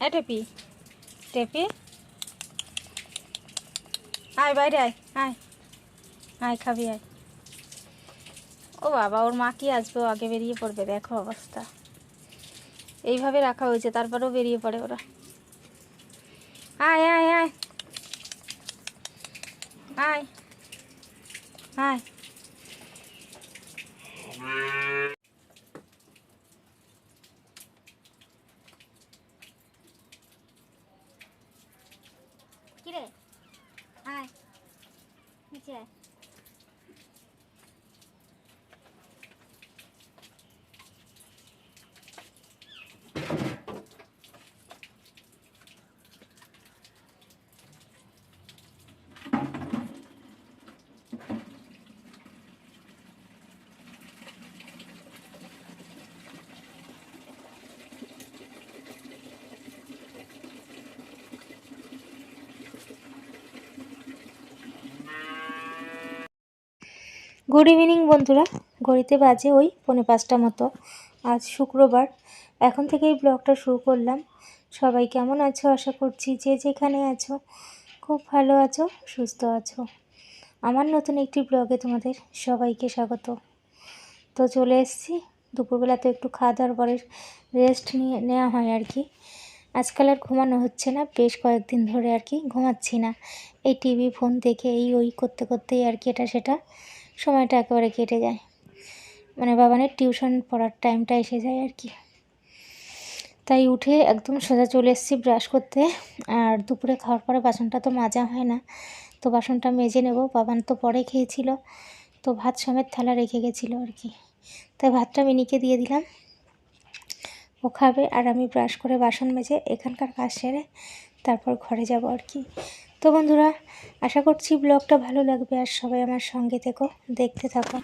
এ টেপি টেপি। আয় বাইরে আয় আয়। আয় খাবি, আয়। ও বাবা, ওর মা কি আসবে? আগে বেরিয়ে পড়বে, দেখো অবস্থা। এইভাবে রাখা হয়েছে, তারপরেও বেরিয়ে পড়ে ওরা। আয় আয় আয়। আয় আয়। है গুড ইভিনিং বন্ধুরা। ঘড়িতে বাজে ওই পৌনে পাঁচটা মতো। আজ শুক্রবার। এখন থেকেই ব্লগটা শুরু করলাম। সবাই কেমন আছো? আশা করছি যে যেখানে আছো, খুব ভালো আছো, সুস্থ আছো। আমার নতুন একটি ব্লগে তোমাদের সবাইকে স্বাগত। তো চলে এসেছি। দুপুরবেলা তো একটু খাওয়া দাওয়ার পরে রেস্ট নিয়ে নেওয়া হয় আর কি। আজকাল আর ঘুমানো হচ্ছে না। বেশ কয়েকদিন ধরে আর কি ঘুমাচ্ছি না। এই টিভি ফোন দেখে এই ওই করতে করতেই আর কি এটা সেটা। সময়টা একেবারে কেটে যায়। মানে বাবানের টিউশন পড়ার টাইমটা এসে যায় আর কি। তাই উঠে একদম সোজা চলে এসেছি ব্রাশ করতে। আর দুপুরে খাওয়ার পরে বাসনটা তো মাজা হয় না। তো বাসনটা মেজে নেব। বাবান তো পরে খেয়েছিল। তো ভাত সমেত থালা রেখে গেছিল আর কি। তাই ভাতটা মিনিকে দিয়ে দিলাম। ও খাবে আর আমি ব্রাশ করে বাসন মেজে এখানকার কাজ সেরে তারপর ঘরে যাব আর কি। তো বন্ধুরা আশা করছি ব্লগটা ভালো লাগবে আর সবাই আমার সঙ্গে থেকো দেখতে থাকো।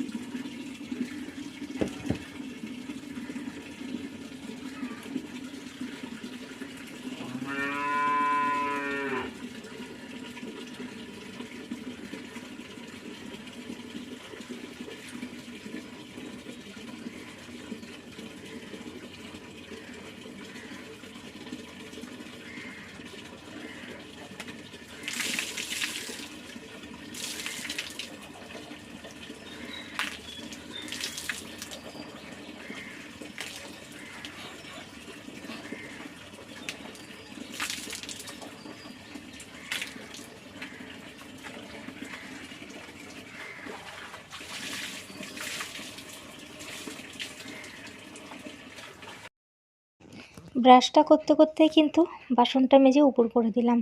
ব্রাশটা করতে করতে কিন্তু বাসনটা মেজে উপর করে দিলাম।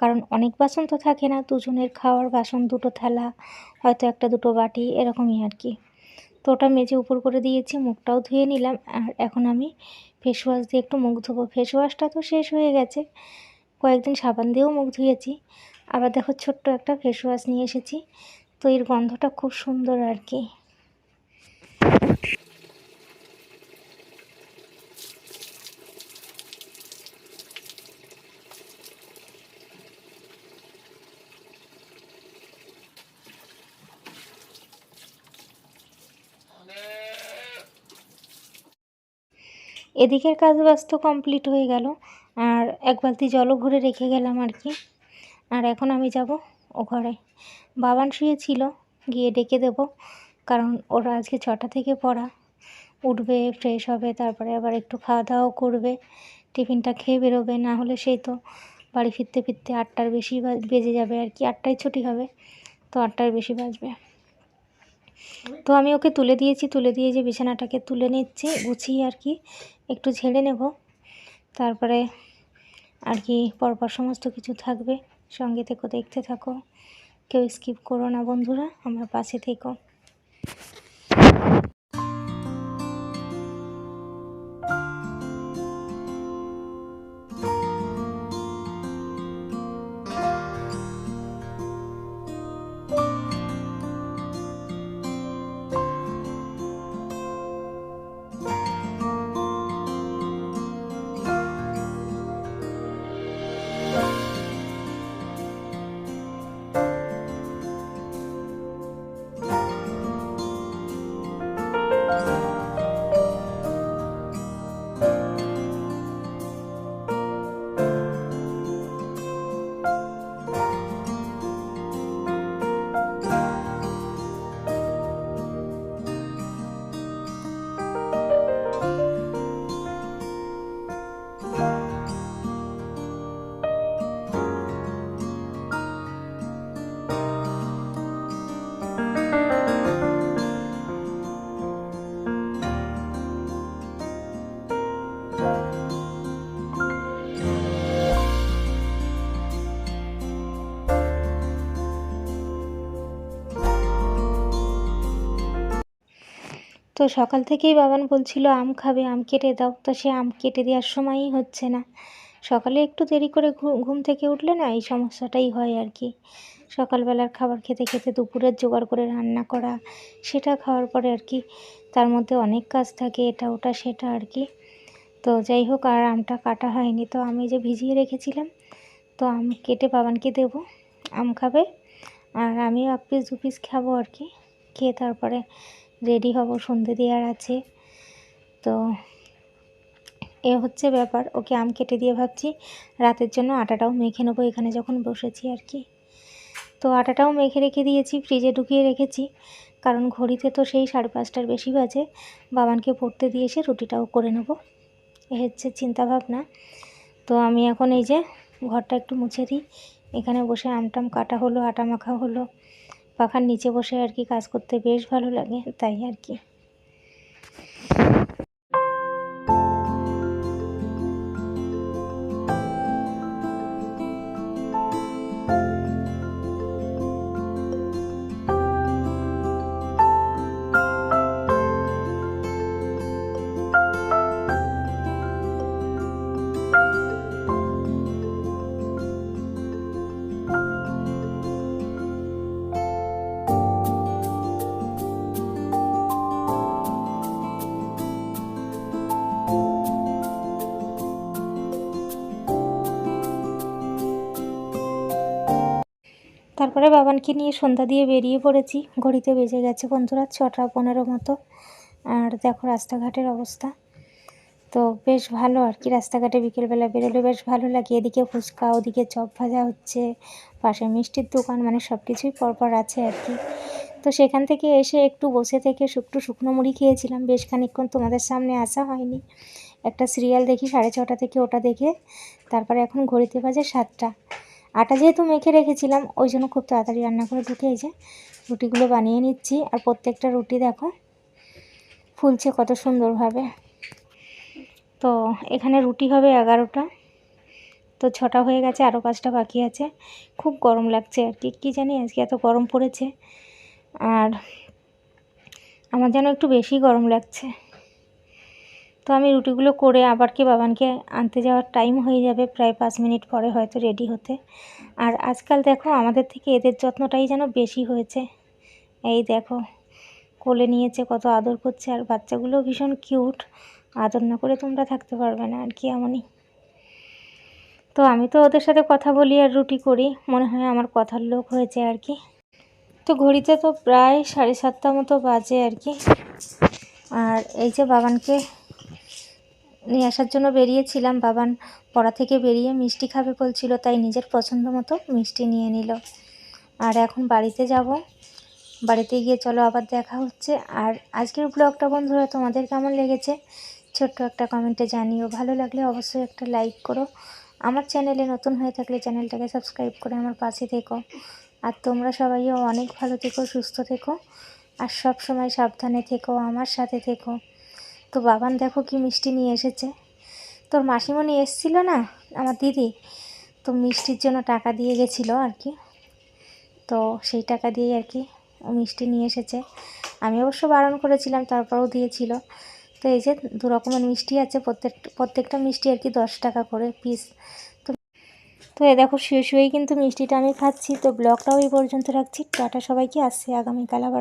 কারণ অনেক বাসন তো থাকে না, দুজনের খাওয়ার বাসন, দুটো থালা, হয়তো একটা দুটো বাটি, এরকমই আর কি। তো ওটা মেজে উপর করে দিয়েছি, মুখটাও ধুয়ে নিলাম। আর এখন আমি ফেস ওয়াশ দিয়ে একটু মুখ ধোবো। ফেস ওয়াশটা তো শেষ হয়ে গেছে। কয়েকদিন সাবান দিয়েও মুখ ধুয়েছি। আবার দেখো ছোট্ট একটা ফেস ওয়াশ নিয়ে এসেছি। তো এর গন্ধটা খুব সুন্দর আর কি। এদিকের কাজ বাজ তো কমপ্লিট হয়ে গেল। আর এক বালতি জলও ভরে রেখে গেলাম আর কি। আর এখন আমি যাব ও ঘরে। বাবান শুয়েছিল গিয়ে ডেকে দেব, কারণ ওরা আজকে ছটা থেকে পড়া। উঠবে ফ্রেশ হবে, তারপরে আবার একটু খাওয়া দাওয়াও করবে, টিফিনটা খেয়ে বেরোবে, না হলে সেই তো বাড়ি ফিরতে ফিরতে আটটার বেশি বেজে যাবে আর কি। আটটায় ছুটি হবে, তো আটটার বেশি বাজবে। তো আমি ওকে তুলে দিয়েছি, তুলে দিয়ে যে বিছানাটাকে তুলে নিচ্ছি, গুছিয়ে আর কি, একটু ঝেড়ে নেব। তারপরে আর কি পরপর সমস্ত কিছু থাকবে। সঙ্গে থেকো, দেখতে থাকো। কেউ স্কিপ করো না বন্ধুরা, আমার পাশে থেকো। তো সকাল থেকেই বাবান বলছিল, আম খাবে, আম কেটে দাও। তো সে আম কেটে দেওয়ার সময়ই হচ্ছে না। সকালে একটু দেরি করে ঘুম থেকে উঠলে না এই সমস্যাটাই হয় আর কি। সকালবেলার খাবার খেতে খেতে দুপুরের জোগাড় করে রান্না করা, সেটা খাওয়ার পরে আর কি তার মধ্যে অনেক কাজ থাকে, এটা, ওটা, সেটা আর কি। তো যাই হোক, আর আমটা কাটা হয়নি। তো আমি যে ভিজিয়ে রেখেছিলাম, তো আম কেটে বাবানকে দেবো। আম খাবে, আর আমিও এক পিস দু পিস খাব আর কি। খেয়ে তারপরে রেডি হব, সন্ধে দেওয়ার আছে। তো এ হচ্ছে ব্যাপার, ওকে আম কেটে দিয়ে ভাবছি, রাতের জন্য আটাটাও মেখে নেব এখানে যখন বসেছি আর কি। তো আটাটাও মেখে রেখে দিয়েছি, ফ্রিজে ঢুকিয়ে রেখেছি, কারণ ঘড়িতে তো সেই সাড়ে পাঁচটার বেশি বাজে, বাবানকে পড়তে দিয়ে এসে রুটিটাও করে নেব। এ হচ্ছে চিন্তাভাবনা। তো আমি এখন এই যে ঘরটা একটু মুছে দিই, এখানে বসে আমটাম কাটা হলো, আটা মাখা হলো পাখার নিচে বসে আর কি কাজ করতে বেশ ভালো লাগে তাই আর কি। তারপরে বাবানকে নিয়ে সন্ধ্যা দিয়ে বেরিয়ে পড়েছি। ঘড়িতে বেজে গেছে বন্ধুরা ছটা পনেরো মতো। আর দেখো রাস্তাঘাটের অবস্থা। তো বেশ ভালো আর কি, রাস্তাঘাটে বিকেলবেলা বেরোলে বেশ ভালো লাগে। এদিকে ফুচকা, ওদিকে চপ ভাজা হচ্ছে, পাশে মিষ্টির দোকান মানে সব কিছুই পরপর আছে আর কি। তো সেখান থেকে এসে একটু বসে থেকে একটু শুকনো মুড়ি খেয়েছিলাম। বেশ খানিকক্ষণ তোমাদের সামনে আসা হয়নি। একটা সিরিয়াল দেখি, সাড়ে ছটা থেকে ওটা দেখে, তারপরে এখন ঘড়িতে বাজে সাতটা। আটা যেহেতু মেখে রেখেছিলাম, ওই জন্য খুব তাড়াতাড়ি রান্না করে ঢুকে যে রুটিগুলো বানিয়ে নিচ্ছি। আর প্রত্যেকটা রুটি দেখো, ফুলছে কত সুন্দরভাবে। তো এখানে রুটি হবে এগারোটা, তো ছটা হয়ে গেছে আরও পাঁচটা বাকি আছে। খুব গরম লাগছে আর কি, কী জানি আজকে এত গরম পড়েছে। আর আমার যেন একটু বেশি গরম লাগছে। তো আমি রুটিগুলো করে আবার কি বাবানকে আনতে যাওয়ার টাইম হয়ে যাবে প্রায় পাঁচ মিনিট পরে হয়তো রেডি হতে। আর আজকাল দেখো আমাদের থেকে এদের যত্নটাই যেন বেশি হয়েছে। এই দেখো, কোলে নিয়েছে, কত আদর করছে, আর বাচ্চাগুলো ভীষণ কিউট আদর না করে তোমরা থাকতে পারবে না, আর কি এমনই। তো আমি তো ওদের সাথে কথা বলি আর রুটি করি, মনে হয় আমার কথার লোক হয়েছে আর কি। তো ঘড়িতে তো প্রায় সাড়ে সাতটা মতো বাজে আর কি। আর এই যে বাবানকে নিয়ে আসার জন্য বেরিয়েছিলাম। বাবান পড়া থেকে বেরিয়ে মিষ্টি খাবে বলছিল, তাই নিজের পছন্দ মতো মিষ্টি নিয়ে নিল। আর এখন বাড়িতে যাব। বাড়িতে গিয়ে চলো, আবার দেখা হচ্ছে। আর আজকের ব্লগটা বন্ধুরা, তোমাদের কেমন লেগেছে? ছোট্ট একটা কমেন্টে জানিও। ভালো লাগলে অবশ্যই একটা লাইক করো। আমার চ্যানেলে নতুন হয়ে থাকলে চ্যানেলটাকে সাবস্ক্রাইব করে আমার পাশে থেকো। আর তোমরা সবাইও অনেক ভালো থেকো, সুস্থ থেকো। আর সব সময় সাবধানে থেকো, আমার সাথে থেকো। তো বাবান দেখো কি মিষ্টি নিয়ে এসেছে। তোর মাসিমণি এসছিল না, আমার দিদি? তো মিষ্টির জন্য টাকা দিয়ে গেছিল আর কি। তো সেই টাকা দিয়ে আর কি ও মিষ্টি নিয়ে এসেছে। আমি অবশ্য বারণ করেছিলাম, তারপরেও দিয়েছিল। তো এই যে দু রকমের মিষ্টি আছে, প্রত্যেক, প্রত্যেকটা মিষ্টি আর কি দশ টাকা করে পিস তো তো এ দেখো শুয়ে শুয়েই কিন্তু মিষ্টিটা আমি খাচ্ছি। তো ব্লগটাও এই পর্যন্ত রাখছি। টাটা সবাইকে, আসছে আগামীকাল আবার।